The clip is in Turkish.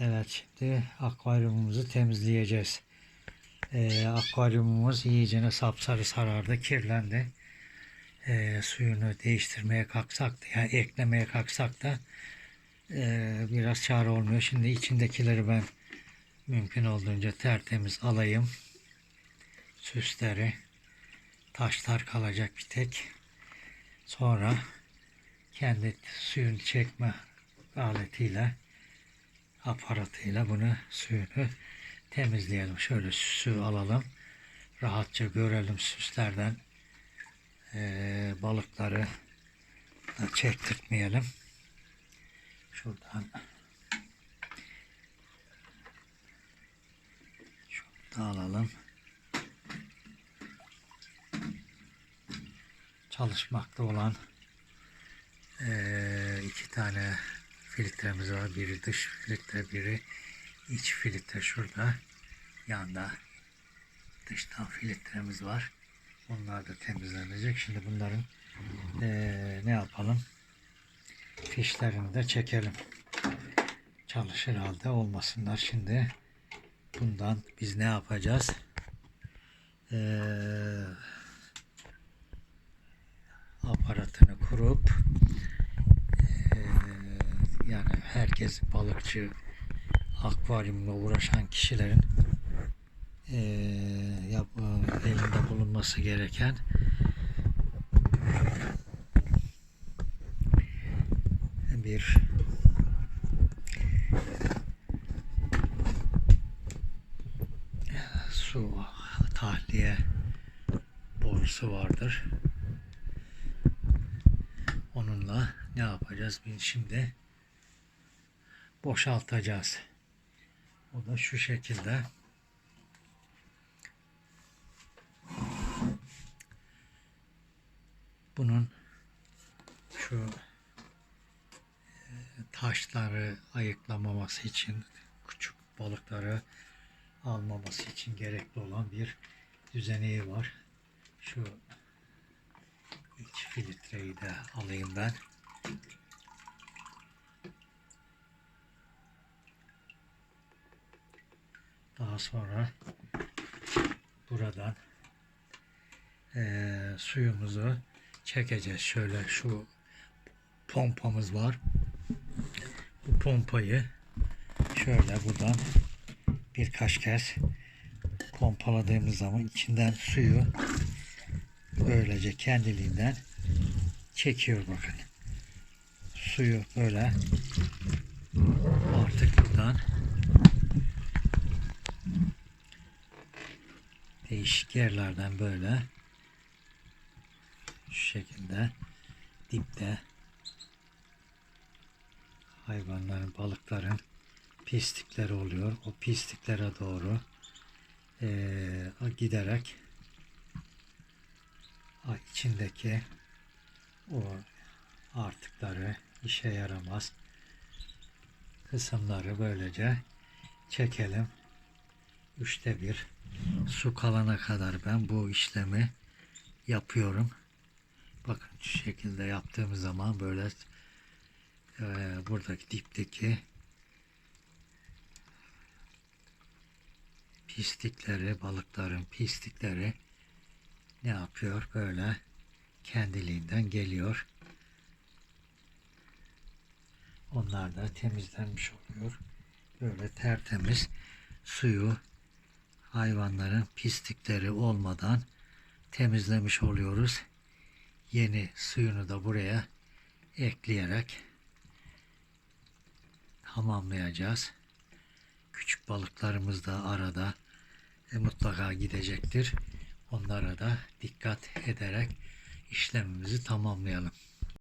Evet şimdi akvaryumumuzu temizleyeceğiz. Ee, akvaryumumuz iyicene sapsarı sarardı, kirlendi. Ee, suyunu değiştirmeye kalksak da yani eklemeye kalksak da ee, biraz çare olmuyor. Şimdi içindekileri ben mümkün olduğunca tertemiz alayım. Süsleri, taşlar kalacak bir tek. Sonra kendi suyun çekme aletiyle aparatıyla bunu suyunu temizleyelim. Şöyle süsü alalım. Rahatça görelim süslerden eee, balıkları da çektirtmeyelim. Şuradan şunu da alalım. Çalışmakta olan eee, iki tane filtremiz var. Biri dış filtre, biri iç filtre şurada. Yanda dıştan filtremiz var. Onlar da temizlenecek. Şimdi bunların eee, ne yapalım? Fişlerini de çekelim. Çalışır halde olmasınlar. Şimdi bundan biz ne yapacağız? Eee aparatını kurup eee, yani herkes balıkçı akvaryumla uğraşan kişilerin eee yap, elinde bulunması gereken bir su tahliye borusu vardır. Onunla ne yapacağız? Biz şimdi boşaltacağız. O da şu şekilde. Bunun şu e, taşları ayıklamaması için küçük balıkları almaması için gerekli olan bir düzeneği var. Şu iç filtreyi de alayım ben. Daha sonra buradan eee, suyumuzu çekeceğiz. Şöyle şu pompamız var. Bu pompayı şöyle buradan birkaç kez pompaladığımız zaman içinden suyu böylece kendiliğinden çekiyor bakın. Suyu böyle artık buradan değişik yerlerden böyle şu şekilde dipte hayvanların, balıkların pislikleri oluyor. O pisliklere doğru eee, giderek içindeki o artıkları işe yaramaz kısımları böylece çekelim. Üçte bir su kalana kadar ben bu işlemi yapıyorum. Bakın şu şekilde yaptığımız zaman böyle e, buradaki dipteki pislikleri, balıkların pislikleri ne yapıyor? Böyle kendiliğinden geliyor. Onlar da temizlenmiş oluyor. Böyle tertemiz suyu hayvanların pislikleri olmadan temizlemiş oluyoruz. Yeni suyunu da buraya ekleyerek tamamlayacağız. Küçük balıklarımız da arada e, mutlaka gidecektir. Onlara da dikkat ederek işlemimizi tamamlayalım.